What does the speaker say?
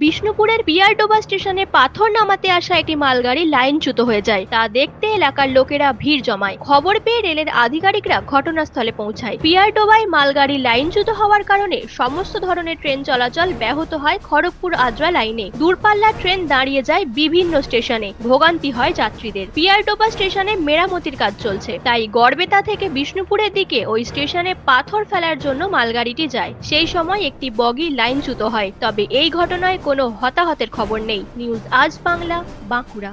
বিষ্ণুপুরের পিয়ারডোবা স্টেশনে পাথর নামাতে আসা একটি মালগাড়ি লাইনচ্যুত হয়ে যায়। তা দেখতে এলাকার লোকেরা ভিড় জমায়। খবর পেয়ে রেলের আধিকারিকরা ঘটনাস্থলে পৌঁছায়। পিয়ারডোবায় মালগাড়ি লাইনচ্যুত হওয়ার কারণে সমস্ত ধরনের ট্রেন চলাচল ব্যাহত হয় খড়গপুর আদ্রা লাইনে। দূরপাল্লার ট্রেন দাঁড়িয়ে যায় বিভিন্ন স্টেশনে। ভোগান্তি হয় যাত্রীদের। পিয়ারডোবা স্টেশনে মেরামতির কাজ চলছে। তাই গড়বেতা থেকে বিষ্ণুপুরের দিকে ওই স্টেশনে পাথর ফেলার জন্য মালগাড়িটি যায়। সেই সময় একটি বগি লাইনচ্যুত হয়। তবে এই ঘটনায় কোনো হতাহতের খবর নেই। নিউজ আজ বাংলা বাঁকুড়া।